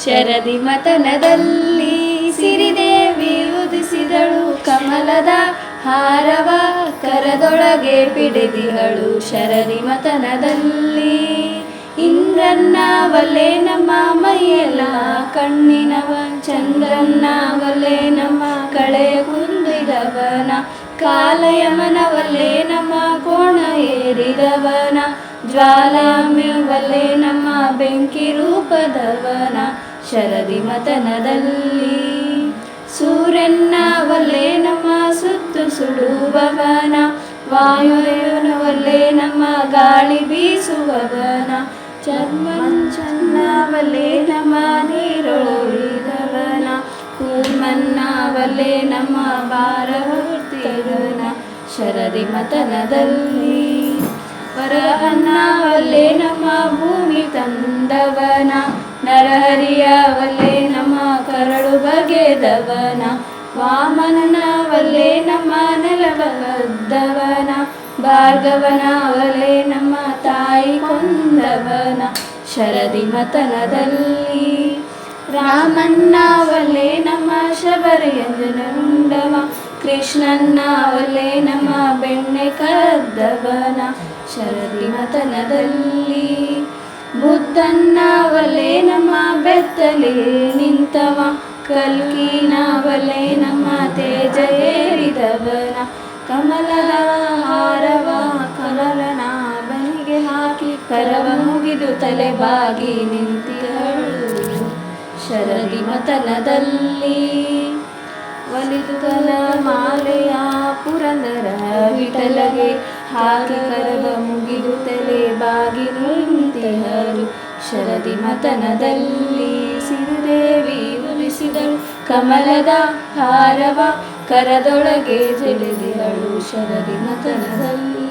ಶರದಿ ಮತನದಲ್ಲಿ ಸಿರಿದೇವಿ ಉದಿಸಿದಳು. ಕಮಲದ ಹಾರವ ಕರದೊಳಗೆ ಪಿಡಿದಿಹಳು. ಶರದಿ ಮತನದಲ್ಲಿ ಇಂದ್ರನ್ನ ವಲ್ಲೆ ನಮ್ಮ ಮೈಯೆಲ್ಲ, ಕಣ್ಣಿನವ ಚಂದ್ರನ್ನ ವಲ್ಲೆ ನಮ್ಮ ಕಳೆ ಕುಂದಿದವನ, ಕಾಲಯಮನ ವಲ್ಲೆ ನಮ್ಮ ಕೋಣ ಏರಿದವನ, ಜ್ವಾಲಾಮಿ ವಲ್ಲೆ ನಮ್ಮ ಬೆಂಕಿ ರೂಪದವನ ಶರದಿ ಮತನದಲ್ಲಿ. ಸೂರ್ಯನ ವಲ್ಲೆ ನಮ್ಮ ಸುತ್ತು ಸುಡುವವನ, ವಾಯುದೇವನ ಒಲ್ಲೇ ನಮ್ಮ ಗಾಳಿ ಬೀಸುವವನ. ಚರ್ಮಂಚನ್ನ ವಲ್ಲೆ ನಮ್ಮ ನೀರೊಳಿದವನ ಕೂರ್ಮನ್ನ ವಲ್ಲೆ ನಮ್ಮ ಭಾರ ಹೊತ್ತಿದವನ ಶರದಿ ಮತನದಲ್ಲಿ ವರಹನ್ನ ವಲ್ಲೆ ನಮ್ಮ ಭೂಮಿ ತಂದವನ ನರಹರಿಯ ವಲ್ಲೆ ನಮ್ಮ ಕರಳು ಬಗೆದವನ ವಾಮನನ ವಲ್ಲೆ ನಮ್ಮ ಭಾರ್ಗವನ ವಲ್ಲೆ ನಮ್ಮ ತಾಯಿ ಕೊಂದವನ ಶರದಿ ಮತನದಲ್ಲಿ ರಾಮನ್ನ ವಲ್ಲೆ ನಮ್ಮ ಕೃಷ್ಣನ್ನ ವಲ್ಲೆ ನಮ್ಮ ಬೆಣ್ಣೆ ಕದ್ದವನ ಶರದಿ ಮತನದಲ್ಲಿ ಬುದ್ಧನ್ನ ನಮ್ಮ ಬೆತ್ತಲೆ ನಿಂತವ, ಕಲ್ಕಿನಾವಲೇ ನಮ್ಮ ತೇಜ ಏರಿದವನ ಕಮಲದ ಹಾರವ ಕಮಲನ ಬನಿಗೆ ಹಾಕಿ ಕರವ ಮುಗಿದು ತಲೆ ಬಾಗಿ ನಿಂತಿಹಳು. ಶರದಿ ಮತನದಲ್ಲಿ ಒಲಿದು ತಲ ಮಾಲೆಯ ಪುರಂದರ ವಿಠಲಗೆ ಹಾಕಿ ಕರವ ಮುಗಿದು ತಲೆ ಬಾಗಿ ನಿಂತಿಹರು ಶರದಿ ಮತನದಲ್ಲಿ ಸಿರಿದೇವಿ ಉಲಿಸಿದಳು ಕಮಲದ ಹಾರವ ಕರದೊಳಗೆ ಜಡಿದಿಹಳು ಶರದಿ ಮತನದಲ್ಲಿ